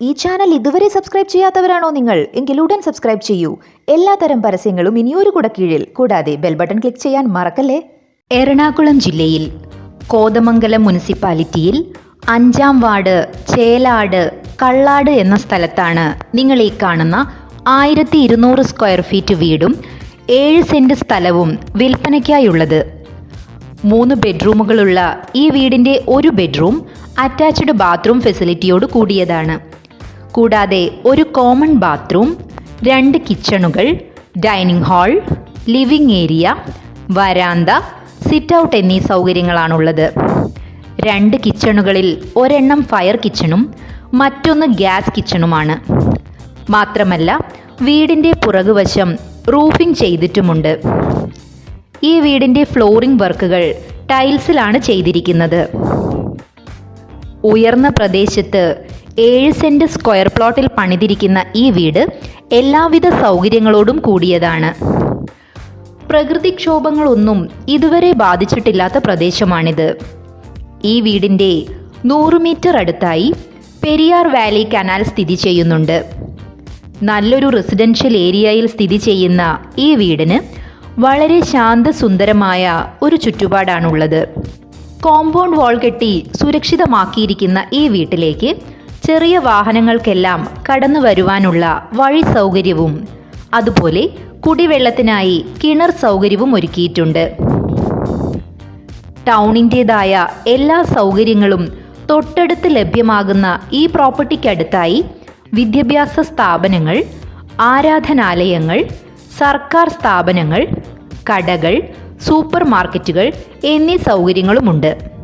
ഈ ചാനൽ ഇതുവരെ സബ്സ്ക്രൈബ് ചെയ്യാത്തവരാണോ നിങ്ങൾ? എങ്കിൽ ഉടൻ സബ്സ്ക്രൈബ് ചെയ്യൂ. എല്ലാത്തരം പരസ്യങ്ങളും ഇനിയൊരു കുട കീഴിൽ കൂടാതെ ബെൽ ബട്ടൺ ക്ലിക്ക് ചെയ്യാൻ മറക്കല്ലേ? എറണാകുളം ജില്ലയിൽ കോതമംഗലം മുനിസിപ്പാലിറ്റിയിൽ അഞ്ചാം വാർഡ് ചേലാട് കള്ളാട് എന്ന സ്ഥലത്താണ് നിങ്ങൾ ഈ കാണുന്ന ആയിരത്തി ഇരുന്നൂറ് സ്ക്വയർ ഫീറ്റ് വീടും ഏഴ് സെന്റ് സ്ഥലവും വിൽപ്പനയ്ക്കായുള്ളത്. മൂന്ന് ബെഡ്റൂമുകളുള്ള ഈ വീടിന്റെ ഒരു ബെഡ്റൂം അറ്റാച്ച്ഡ് ബാത്റൂം ഫെസിലിറ്റിയോട് കൂടിയതാണ്. കൂടാതെ ഒരു കോമൺ ബാത്റൂം രണ്ട് കിച്ചണുകൾ ഡൈനിങ് ഹാൾ ലിവിംഗ് ഏരിയ വരാന്ത സിറ്റ് ഔട്ട് എന്നീ സൗകര്യങ്ങളാണുള്ളത്. രണ്ട് കിച്ചണുകളിൽ ഒരെണ്ണം ഫയർ കിച്ചണും മറ്റൊന്ന് ഗ്യാസ് കിച്ചണുമാണ് മാത്രമല്ല വീടിന്റെ പുറകുവശം റൂഫിംഗ് ചെയ്തിട്ടുമുണ്ട്. ഈ വീടിന്റെ ഫ്ലോറിംഗ് വർക്കുകൾ ടൈൽസിലാണ് ചെയ്തിരിക്കുന്നത്. ഉയർന്ന പ്രദേശത്ത് ഏഴ് സെന്റ് സ്ക്വയർ പ്ലോട്ടിൽ പണിതിരിക്കുന്ന ഈ വീട് എല്ലാവിധ സൗകര്യങ്ങളോടും കൂടിയതാണ്. പ്രകൃതിക്ഷോഭങ്ങളൊന്നും ഇതുവരെ ബാധിച്ചിട്ടില്ലാത്ത പ്രദേശമാണിത്. ഈ വീടിന്റെ നൂറ് മീറ്റർ അടുത്തായി പെരിയാർ വാലി കനാൽ സ്ഥിതി ചെയ്യുന്നുണ്ട്. നല്ലൊരു റെസിഡൻഷ്യൽ ഏരിയയിൽ സ്ഥിതി ചെയ്യുന്ന ഈ വീടിന് വളരെ ശാന്തസുന്ദരമായ ഒരു ചുറ്റുപാടാണുള്ളത്. കോമ്പൗണ്ട് വാൾ കെട്ടി സുരക്ഷിതമാക്കിയിരിക്കുന്ന ഈ വീട്ടിലേക്ക് ചെറിയ വാഹനങ്ങൾക്കെല്ലാം കടന്നു വരുവാനുള്ള വഴി സൗകര്യവും അതുപോലെ കുടിവെള്ളത്തിനായി കിണർ സൗകര്യവും ഒരുക്കിയിട്ടുണ്ട്. ടൗണിന്റെതായ എല്ലാ സൗകര്യങ്ങളും തൊട്ടടുത്ത് ലഭ്യമാകുന്ന ഈ പ്രോപ്പർട്ടിക്കടുത്തായി വിദ്യാഭ്യാസ സ്ഥാപനങ്ങൾ ആരാധനാലയങ്ങൾ സർക്കാർ സ്ഥാപനങ്ങൾ കടകൾ സൂപ്പർ മാർക്കറ്റുകൾ എന്നീ സൗകര്യങ്ങളുമുണ്ട്.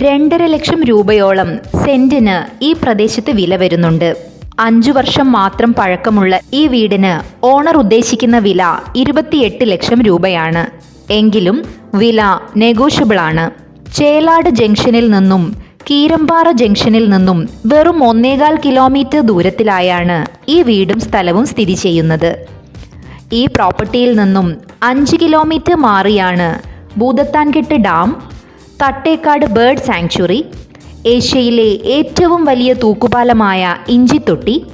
രണ്ടര ലക്ഷം രൂപയോളം സെന്റിന് ഈ പ്രദേശത്ത് വില വരുന്നുണ്ട്. അഞ്ചു വർഷം മാത്രം പഴക്കമുള്ള ഈ വീടിന് ഓണർ ഉദ്ദേശിക്കുന്ന വില ഇരുപത്തിയെട്ട് ലക്ഷം രൂപയാണ്. എങ്കിലും വില നെഗോഷ്യബിൾ ആണ് ചേലാട് ജംഗ്ഷനിൽ നിന്നും കീരമ്പാറ ജംഗ്ഷനിൽ നിന്നും വെറും ഒന്നേകാൽ കിലോമീറ്റർ ദൂരത്തിലായാണ് ഈ വീടും സ്ഥലവും സ്ഥിതി ചെയ്യുന്നത്. ഈ പ്രോപ്പർട്ടിയിൽ നിന്നും അഞ്ച് കിലോമീറ്റർ മാറിയാണ് Bhoothathankettu dam Thattekkad bird sanctuary ഏഷ്യയിലെ ഏറ്റവും വലിയ തൂക്കുപാലമായ ഇഞ്ചിത്തൊട്ടി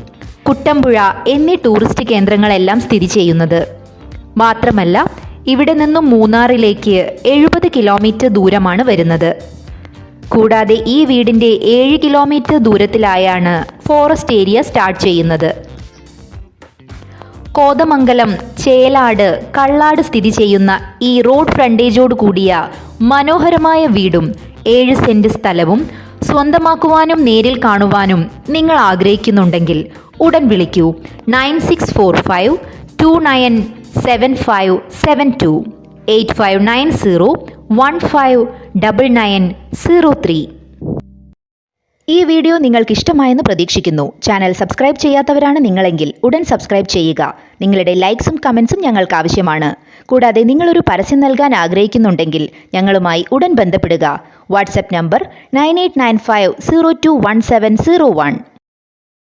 കുട്ടമ്പുഴ എന്നീ ടൂറിസ്റ്റ് കേന്ദ്രങ്ങളെല്ലാം സ്ഥിതി ചെയ്യുന്നത്. മാത്രമല്ല ഇവിടെ നിന്നും മൂന്നാറിലേക്ക് എഴുപത് കിലോമീറ്റർ ദൂരമാണ് വരുന്നത്. കൂടാതെ ഈ വീടിന്റെ ഏഴ് കിലോമീറ്റർ ദൂരത്തിലായാണ് ഫോറസ്റ്റ് ഏരിയ സ്റ്റാർട്ട് ചെയ്യുന്നത്. കോതമംഗലം ചേലാട് കള്ളാട് സ്ഥിതി ചെയ്യുന്ന ഈ റോഡ് ഫ്രണ്ടേജോട് കൂടിയ മനോഹരമായ വീടും ഏഴ് സെന്റ് സ്ഥലവും സ്വന്തമാക്കുവാനും നേരിൽ കാണുവാനും നിങ്ങൾ ആഗ്രഹിക്കുന്നുണ്ടെങ്കിൽ ഉടൻ വിളിക്കൂ. Nine six four five two nine seven five seven two. Eight five nine zero one five double nine zero three. ഈ വീഡിയോ നിങ്ങൾക്ക് ഇഷ്ടമായെന്ന് പ്രതീക്ഷിക്കുന്നു. ചാനൽ സബ്സ്ക്രൈബ് ചെയ്യാത്തവരാണ് നിങ്ങളെങ്കിൽ ഉടൻ സബ്സ്ക്രൈബ് ചെയ്യുക. നിങ്ങളുടെ ലൈക്സും കമൻസും ഞങ്ങൾക്ക് ആവശ്യമാണ്. കൂടാതെ നിങ്ങളൊരു പരസ്യം നൽകാൻ ആഗ്രഹിക്കുന്നുണ്ടെങ്കിൽ ഞങ്ങളുമായി ഉടൻ ബന്ധപ്പെടുക. WhatsApp number nine